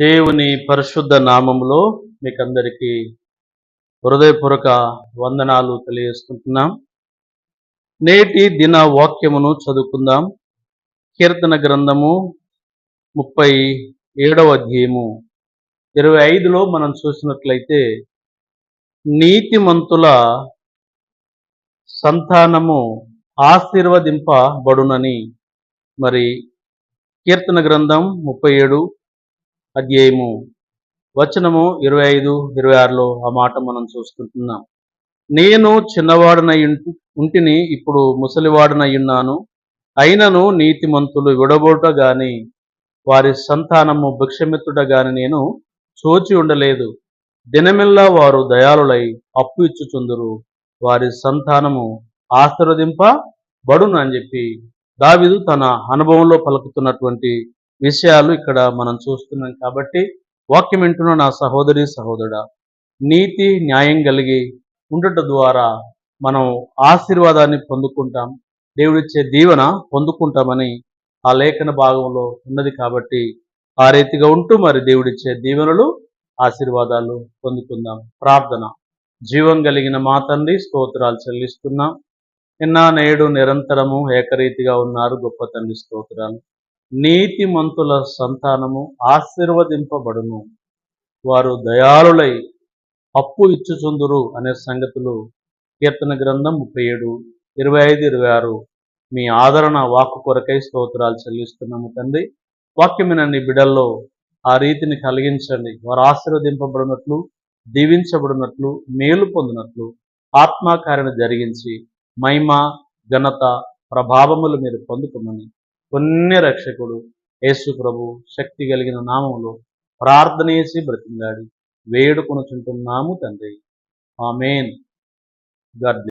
దేవుని పరిశుద్ధ నామములో మీకు అందరికీ హృదయపూర్వక వందనాలు తెలియజేసుకుంటున్నాం. నేటి దిన వాక్యమును చదువుకుందాం. కీర్తన గ్రంథము ముప్పై ఏడవ అధ్యాయము. ఇరవై ఐదులో మనం చూసినట్లయితే నీతిమంతుల సంతానము ఆశీర్వదింపబడునని. మరి కీర్తన గ్రంథం ముప్పై ఏడు అధ్యాయము. వచనము ఇరవై ఐదు ఇరవై ఆరులో ఆ మాట మనం చూసుకుంటున్నాం నేను చిన్నవాడనై ఉంటిని ఇప్పుడు ముసలివాడనై ఉన్నాను. అయినను నీతిమంతులు విడబోట గాని వారి సంతానము భిక్షమిత్తుట గాని నేను చూచి ఉండలేదు. దినమిల్లా వారు దయాళులై అప్పు ఇచ్చుచుందురు. వారి సంతానము ఆశీర్వదింపబడును అని చెప్పి దావిదు తన అనుభవంలో పలుకుతున్నటువంటి విషయాలు ఇక్కడ మనం చూస్తున్నాం కాబట్టి వాక్యం వింటున్న నా సహోదరి సహోదరుడా నీతి న్యాయం కలిగి ఉండటం ద్వారా మనం ఆశీర్వాదాన్ని పొందుకుంటాం. దేవుడిచ్చే దీవెన పొందుకుంటామని ఆ లేఖన భాగంలో ఉన్నది కాబట్టి ఆ రీతిగా ఉంటూ మరి దేవుడిచ్చే దీవెనలు ఆశీర్వాదాలు పొందుకుందాం. ప్రార్థన. జీవం కలిగిన మా తండ్రి స్తోత్రాలు చెల్లిస్తున్నాం. నిన్న నేడు నిరంతరము ఏకరీతిగా ఉన్నారు గొప్ప తండ్రి స్తోత్రాలు. నీతిమంతుల సంతానము ఆశీర్వదింపబడును. వారు దయాళులై అప్పు ఇచ్చుచుందురు అనే సంగతులు కీర్తన గ్రంథం ముప్పై ఏడు ఇరవై ఐదు ఇరవై ఆరు. మీ ఆదరణ వాక్కు కొరకై స్తోత్రాలు చెల్లిస్తున్నాము తండ్రి. వాక్యమినన్ని బిడల్లో ఆ రీతిని కలిగించండి. వారు ఆశీర్వదింపబడినట్లు దీవించబడినట్లు మేలు పొందినట్లు ఆత్మకార్యను జరిగించి మహిమ ఘనత ప్రభావములు మీరు పొందుకోమని పుణ్య రక్షకుడు యేసు ప్రభు శక్తి కలిగిన నామములో ప్రార్థనేసి బ్రతిమలాడి వేడుకొనుచుంటున్నాము తండ్రి. ఆమెన్. గాడ్